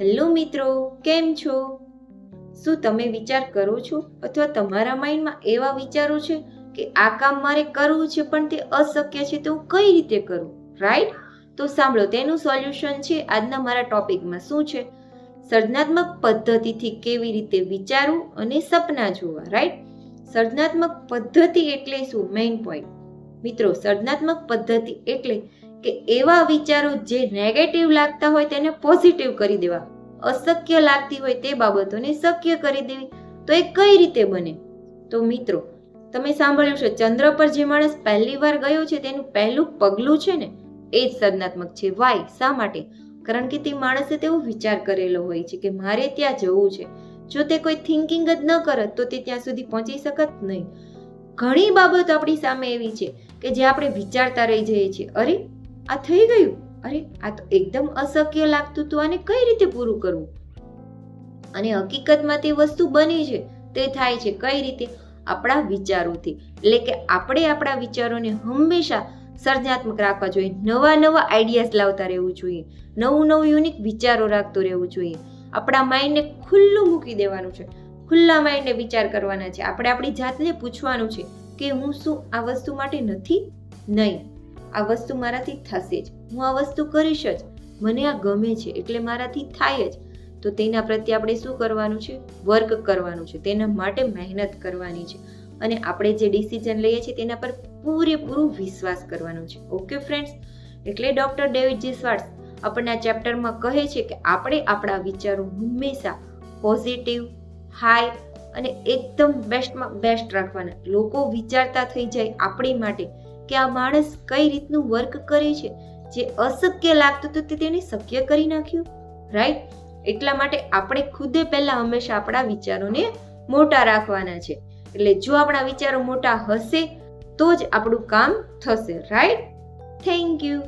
Hello મિત્રો, કેમ છો? શું તમે વિચાર કરો છો અથવા તમારા માઇન્ડમાં એવા વિચારો છે કે આ કામ મારે કરવું છે પણ તે અશક્ય છે તો હું કઈ રીતે કરું? રાઈટ તો સાંભળો, તેનું સોલ્યુશન છે આજના મારા ટોપિકમાં શું છે? સર્જનાત્મક પદ્ધતિથી કેવી રીતે વિચારવું અને સપના જોવા રાઈટ સર્જનાત્મક પદ્ધતિ એટલે શું? મેઇન પોઈન્ટ મિત્રો, સર્જનાત્મક પદ્ધતિ એટલે કે એવા વિચારો જે નેગેટિવ લાગતા હોય તેને પોઝિટિવ કરી દેવા. અશક્ય લાગતી હોય તે બાબતોને શક્ય કરી દેવી. તો એ કઈ રીતે બને? તો મિત્રો, તમે સાંભળ્યું છે ચંદ્ર પર જે માણસ પહેલી વાર ગયો છે તેનું પહેલું પગલું છે ને, એ જ સર્જનાત્મક છે. વાય શા માટે? કારણ કે તે માણસે તેવો વિચાર કરેલો હોય છે કે મારે ત્યાં જવું છે. જો તે કોઈ થિંકિંગ જ ન કરત તો તે ત્યાં સુધી પહોંચી શકત નહીં. ઘણી બાબતો આપણી સામે એવી છે કે જે આપણે વિચારતા રહી જઈએ છીએ. અરે આ થઈ ગયું. અરે, આ તો એકદમ અશક્ય લાગતું હતું આને કઈ રીતે પૂરું કરવું? અને હકીકતમાં તે વસ્તુ બની છે. તે થાય છે કઈ રીતે? આપણા વિચારોથી. એટલે કે આપણે આપણા વિચારોને હંમેશા સર્જનાત્મક રાખવા જોઈએ. નવા નવા આઈડિયાઝ લાવતા રહેવું જોઈએ. નવું નવું યુનિક વિચારો રાખતો રહેવું જોઈએ. આપણા માઇન્ડને ખુલ્લું મૂકી દેવાનું છે. ખુલ્લા માઇન્ડને વિચાર કરવાના છે. આપણે આપણી જાતને પૂછવાનું છે કે હું શું આ વસ્તુ માટે નથી? નહીં. આ વસ્તુ મારાથી થશે જ. હું આ વસ્તુ કરીશ જ. મને આ ગમે છે એટલે મારાથી થાય જ. તો તેના પ્રત્યે આપણે શું કરવાનું છે? વર્ક કરવાનું છે. તેના માટે મહેનત કરવાની છે. અને આપણે જે ડિસિઝન લઈએ છીએ તેના પર પૂરેપૂરો વિશ્વાસ કરવાનો છે. Okay friends? એટલે ડૉક્ટર ડેવિડ જી સ્વાર્ટ્સ આપણને આ ચેપ્ટરમાં કહે છે કે આપણે આપણા વિચારો હંમેશા પોઝિટિવ હાઈ અને એકદમ બેસ્ટમાં બેસ્ટ રાખવાના. લોકો વિચારતા થઈ જાય આપણી માટે કે આ માણસ કઈ રીતનું વર્ક કરે છે? જે અશક્ય લાગતું હતું તે તેને શક્ય કરી નાખ્યું રાઈટ એટલા માટે આપણે ખુદે પહેલા હંમેશા આપણા વિચારોને મોટા રાખવાના છે. એટલે જો આપણા વિચારો મોટા હશે, તો જ આપણું કામ થશે રાઈટ થેન્ક યુ